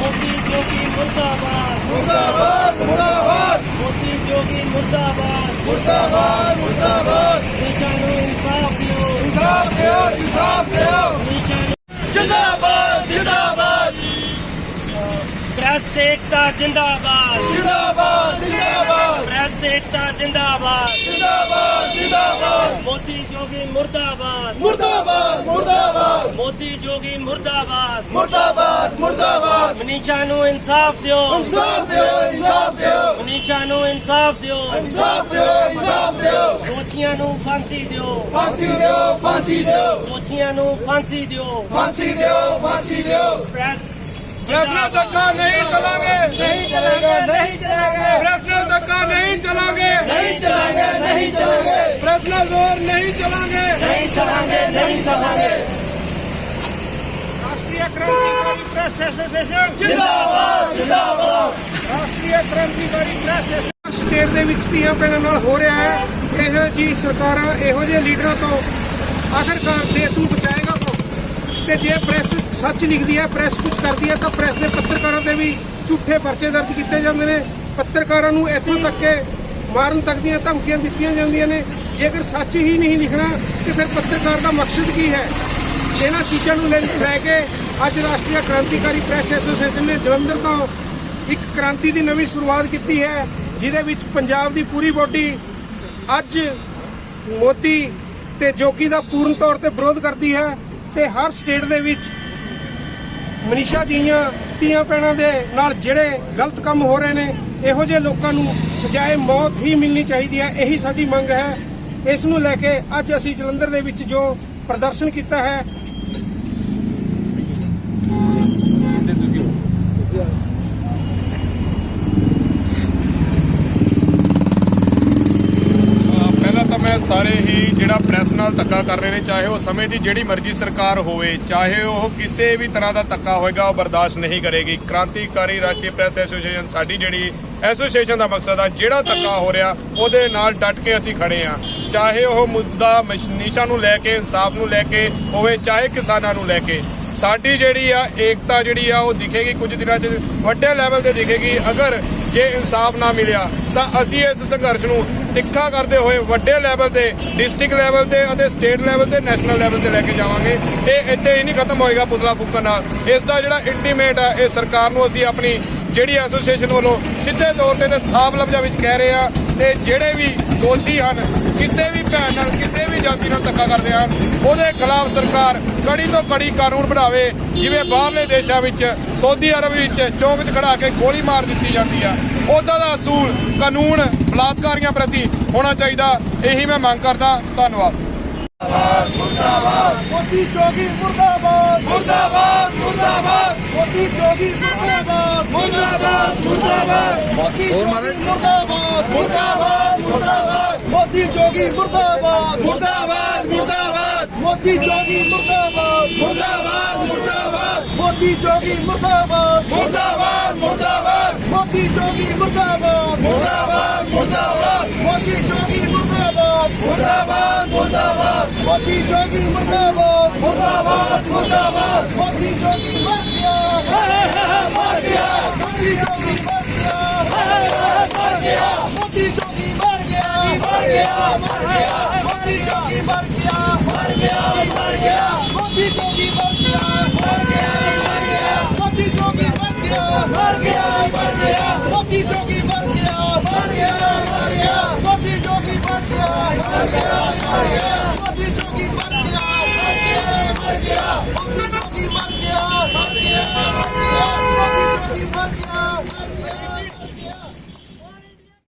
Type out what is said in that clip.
ਮੋਦੀ ਜੋਗੀ ਮੁਰਦਾਬਾਦ ਮੁਰਦਾਬਾਦ ਮੁਰਦਾਬਾਦ ਮੋਦੀ ਜੋਗੀ ਮੁਰਦਾਬਾਦ ਮੁਰਦਾਬਾਦ ਮੁਰਦਾਬਾਦ ਦੇਸ਼ਾਂ ਨੂੰ ਇਨਸਾਫ ਦਿਓ ਇਨਸਾਫ ਦਿਓ ਇਨਸਾਫ ਦਿਓ ਜਿੰਦਾਬਾਦ ਜਿੰਦਾਬਾਦ ਪ੍ਰੈਸ ਏਕਤਾ ਜਿੰਦਾਬਾਦ ਜਿੰਦਾਬਾਦ ਜਿੰਦਾਬਾਦ ਪ੍ਰੈਸ ਏਕਤਾ ਜਿੰਦਾਬਾਦ। ਜਿੰਦਾਬਾਦ ਜਿੰਦਾਬਾਦ। ਮੋਦੀ ਜੋਗੀ ਮੁਰਦਾਬਾਦ। ਮੁਰਦਾਬਾਦ। ਗਾਂਧੀ ਜੋਗੀ ਮੁਰਦਾਬਾਦ। ਮੁਰਦਾਬਾਦ ਮੁਰਦਾਬਾਦ। ਮਨੀਸ਼ਾ ਨੂੰ ਇਨਸਾਫ ਦਿਓ। ਇਨਸਾਫ ਦਿਓ ਇਨਸਾਫ ਦਿਓ। ਮਨੀਸ਼ਾ ਨੂੰ ਇਨਸਾਫ ਦਿਓ। ਇਨਸਾਫ ਦਿਓ ਇਨਸਾਫ ਦਿਓ। ਦੋਸ਼ੀਆਂ ਨੂੰ ਫਾਂਸੀ ਦਿਓ। ਫਾਂਸੀ ਦਿਓ ਫਾਂਸੀ ਦਿਓ। ਦੋਸ਼ੀਆਂ ਨੂੰ ਫਾਂਸੀ ਦਿਓ। ਫਾਂਸੀ ਦਿਓ ਫਾਂਸੀ ਦਿਓ। ਪ੍ਰੈਸ ਪ੍ਰੈਸ ਨਾਲ ਧੱਕਾ ਨਹੀਂ ਚਲਾਂਗੇ। ਨਹੀਂ ਚਲਾਂਗੇ ਨਹੀਂ ਚਲਾਂਗੇ। ਪ੍ਰੈਸ ਨਾਲ ਧੱਕਾ ਨਹੀਂ ਚਲਾਂਗੇ। ਨਹੀਂ ਚਲਾਂਗੇ ਨਹੀਂ ਚਲਾਂਗੇ। ਪ੍ਰੈਸ ਨਾਲ ਜ਼ੋਰ ਨਹੀਂ ਚਲਾਂਗੇ। ਜਿੰਦਾਬਾਦ ਜਿੰਦਾਬਾਦ ਸਟੇਟ ਦੇ ਵਿੱਚ ਧੀਆਂ ਪੈਣ ਨਾਲ ਹੋ ਰਿਹਾ ਹੈ ਇਹੋ ਜੀ ਸਰਕਾਰਾਂ ਇਹੋ ਜਿਹੇ ਲੀਡਰਾਂ ਤੋਂ ਆਖਰਕਾਰ ਦੇਸ਼ ਨੂੰ ਬਚਾਏਗਾ ਕੌਣ ਤੇ ਜੇ ਪ੍ਰੈਸ ਸੱਚ ਲਿਖਦੀ ਹੈ ਪ੍ਰੈਸ ਕੁਝ ਕਰਦੀ ਹੈ ਤਾਂ ਪ੍ਰੈਸ ਦੇ ਪੱਤਰਕਾਰਾਂ ਤੇ ਵੀ ਝੂਠੇ ਪਰਚੇ ਦਰਜ ਕੀਤੇ ਜਾਂਦੇ ਨੇ ਪੱਤਰਕਾਰਾਂ ਨੂੰ ਇੱਥੋਂ ਤੱਕ ਕੇ ਮਾਰਨ ਤੱਕ ਦੀਆਂ ਧਮਕੀਆਂ ਦਿੱਤੀਆਂ ਜਾਂਦੀਆਂ ਨੇ ਜੇਕਰ ਸੱਚ ਹੀ ਨਹੀਂ ਲਿਖਣਾ ਤੇ ਫਿਰ ਪੱਤਰਕਾਰ ਦਾ ਮਕਸਦ ਕੀ ਹੈ ਇਹਨਾਂ ਚੀਜ਼ਾਂ ਨੂੰ ਲੈ ਕੇ ਅੱਜ ਰਾਸ਼ਟਰੀ ਕ੍ਰਾਂਤੀਕਾਰੀ ਪ੍ਰੈਸ ਐਸੋਸੀਏਸ਼ਨ ਨੇ ਜਲੰਧਰ ਤੋਂ ਇੱਕ ਕ੍ਰਾਂਤੀ ਦੀ ਨਵੀਂ ਸ਼ੁਰੂਆਤ ਕੀਤੀ ਹੈ, ਜਿਹਦੇ ਵਿੱਚ ਪੰਜਾਬ ਦੀ ਪੂਰੀ ਬੋਡੀ ਅੱਜ ਮੋਦੀ ਤੇ ਜੋਗੀ ਦਾ ਪੂਰਨ ਤੌਰ ਤੇ ਵਿਰੋਧ ਕਰਦੀ ਹੈ ਤੇ ਹਰ ਸਟੇਟ ਦੇ ਵਿੱਚ ਮਨੀਸ਼ਾ ਜੀਆਂ, ਧੀਆਂ ਪੈਣਾ ਦੇ ਨਾਲ ਜਿਹੜੇ ਗਲਤ ਕੰਮ ਹੋ ਰਹੇ ਨੇ, ਇਹੋ ਜਿਹੇ ਲੋਕਾਂ ਨੂੰ ਸਜ਼ਾਏ ਮੌਤ ਹੀ ਮਿਲਣੀ ਚਾਹੀਦੀ ਹੈ, ਇਹੀ ਸਾਡੀ ਮੰਗ ਹੈ। ਇਸ ਨੂੰ ਲੈ ਕੇ ਅੱਜ ਅਸੀਂ ਜਲੰਧਰ ਦੇ ਵਿੱਚ ਜੋ ਪ੍ਰਦਰਸ਼ਨ ਕੀਤਾ ਹੈ ਅਹ ਪਹਿਲਾਂ ਤਾਂ ਮੈਂ ਸਾਰੇ ਹੀ ਜਿਹੜਾ ਪ੍ਰੈਸ ਨਾਲ ਧੱਕਾ ਕਰ ਰਹੇ ਨੇ, ਚਾਹੇ ਉਹ ਸਮੇਂ ਦੀ ਜਿਹੜੀ ਮਰਜ਼ੀ ਸਰਕਾਰ ਹੋਵੇ, ਚਾਹੇ ਉਹ ਕਿਸੇ ਵੀ ਤਰ੍ਹਾਂ ਦਾ ਧੱਕਾ ਹੋਏਗਾ, ਉਹ ਬਰਦਾਸ਼ਤ ਨਹੀਂ ਕਰੇਗੀ। ਕ੍ਰਾਂਤੀਕਾਰੀ ਰਾਸ਼ਟਰੀ ਪ੍ਰੈਸ ਐਸੋਸੀਏਸ਼ਨ ਸਾਡੀ ਜਿਹੜੀ ਐਸੋਸੀਏਸ਼ਨ ਦਾ ਮਕਸਦ ਆ, ਜਿਹੜਾ ਧੱਕਾ ਹੋ ਰਿਹਾ, ਉਹਦੇ ਨਾਲ ਡਟ ਕੇ ਅਸੀਂ ਖੜੇ ਆ। ਚਾਹੇ ਉਹ ਮੁੱਦਾ ਮਸ਼ਨੀਸ਼ਾ ਨੂੰ ਲੈ ਕੇ, ਇਨਸਾਫ ਨੂੰ ਲੈ ਕੇ ਹੋਵੇ, ਚਾਹੇ ਕਿਸਾਨਾਂ ਨੂੰ ਲੈ ਕੇ। ਸਾਡੀ ਜਿਹੜੀ ਆ ਏਕਤਾ ਜਿਹੜੀ ਆ, ਉਹ ਦਿਖੇਗੀ ਕੁਝ ਦਿਨਾਂ 'ਚ, ਵੱਡੇ ਲੈਵਲ ਤੇ ਦਿਖੇਗੀ। ਅਗਰ ਜੇ ਇਨਸਾਫ ਨਾ ਮਿਲਿਆ, ਤਾਂ ਅਸੀਂ ਇਸ ਸੰਘਰਸ਼ ਨੂੰ ਤਿੱਖਾ ਕਰਦੇ ਹੋਏ ਵੱਡੇ ਲੈਵਲ ਤੇ ਡਿਸਟ੍ਰਿਕਟ ਲੈਵਲ ਤੇ ਅਤੇ ਸਟੇਟ ਲੈਵਲ ਤੇ ਨੈਸ਼ਨਲ ਲੈਵਲ ਤੇ ਲੈ ਕੇ ਜਾਵਾਂਗੇ। ਇਹ ਇੱਥੇ ਹੀ ਨਹੀਂ ਖਤਮ ਹੋਏਗਾ ਪੁਤਲਾ ਫੂਕਣ ਨਾਲ। ਇਸ ਦਾ ਜਿਹੜਾ ਇੰਟੀਮੇਟ ਆ, ਇਹ ਸਰਕਾਰ ਨੂੰ ਅਸੀਂ ਆਪਣੀ ਜਿਹੜੀ ਐਸੋਸੀਏਸ਼ਨ ਵੱਲੋਂ ਸਿੱਧੇ ਤੌਰ ਤੇ ਤੇ ਸਾਫ਼ ਲਫ਼ਜ਼ਾਂ ਵਿੱਚ ਕਹਿ ਰਹੇ ਆ ਤੇ ਜਿਹੜੇ ਵੀ ਦੋਸ਼ੀ ਹਨ, ਕਿਸੇ ਵੀ ਵਿਅਕਤੀ ਨਾਲ ਧੱਕਾ ਕਰਦੇ ਹਨ। ਉਹਦੇ ਖਿਲਾਫ ਸਰਕਾਰ ਕੜੀ ਤੋਂ ਕੜੀ ਕਾਨੂੰਨ ਬਣਾਵੇ ਜਿਵੇਂ ਬਾਹਰਲੇ ਦੇਸ਼ਾਂ ਵਿੱਚ ਸਾਊਦੀ ਅਰਬ ਵਿੱਚ ਚੌਂਕ 'ਚ ਖੜਾ ਕੇ ਗੋਲੀ ਮਾਰ ਦਿੱਤੀ ਜਾਂਦੀ ਆ। ਉਹਦਾ ਦਾ ਅਸੂਲ ਕਾਨੂੰਨ ਬਲਾਤਕਾਰੀਆਂ ਪ੍ਰਤੀ ਹੋਣਾ ਚਾਹੀਦਾ ਇਹੀ ਮੈਂ ਮੰਗ ਕਰਦਾ। ਧੰਨਵਾਦ। ਮੁਰਦਾਬਾਦ। ਮੋਦੀ ਜੋਗੀ ਮੁਰਦਾਬਾਦ। ਮੁਰਦਾਬਾਦ ਮੁਰਦਾਬਾਦ। ਮੋਦੀ ਜੋਗੀ ਮੁਰਦਾਬਾਦ। ਮੁਰਦਾਬਾਦ ਮੁਰਦਾਬਾਦ। ਮੋਦੀ ਜੋਗੀ ਮੁਰਦਾਬਾਦ। ਮੁਰਦਾਬਾਦ ਮੁਰਦਾਬਾਦ। ਮੋਦੀ ਜੋਗੀ ਮੁਰਦਾਬਾਦ ਮੁਰਦਾਬਾਦ ਮੁਰਦਾਬਾਦ। ਮੋਦੀ ਜੋਗੀ ਮੁਰਦਾਬਾਦ ਮੁਰਦਾਬਾਦ ਮੁਰਦਾਬਾਦ। ਮੋਦੀ ਜੋਗੀ ਮੁਰਦਾਬਾਦ ਮੁਰਦਾਬਾਦ ਮੁਰਦਾਬਾਦ। ਮੋਦੀ ਜੋਗੀ ਮੁਰਦਾਬਾਦ ਮੁਰਦਾਬਾਦ ਮੁਰਦਾਬਾਦ। ਮੋਦੀ ਜੋਗੀ ਮੁਰਦਾਬਾਦ ਮੁਰਦਾਬਾਦ ਮੁਰਦਾਬਾਦ। ਮੋਦੀ ਜੋਗੀ ਮੁਰਦਾਬਾਦ ਮੁਰਦਾਬਾਦ ਮੁਰਦਾਬਾਦ। ਮੋਦੀ ਜੋਗੀ ਮੁਰਦਾਬਾਦ। Rocky talking.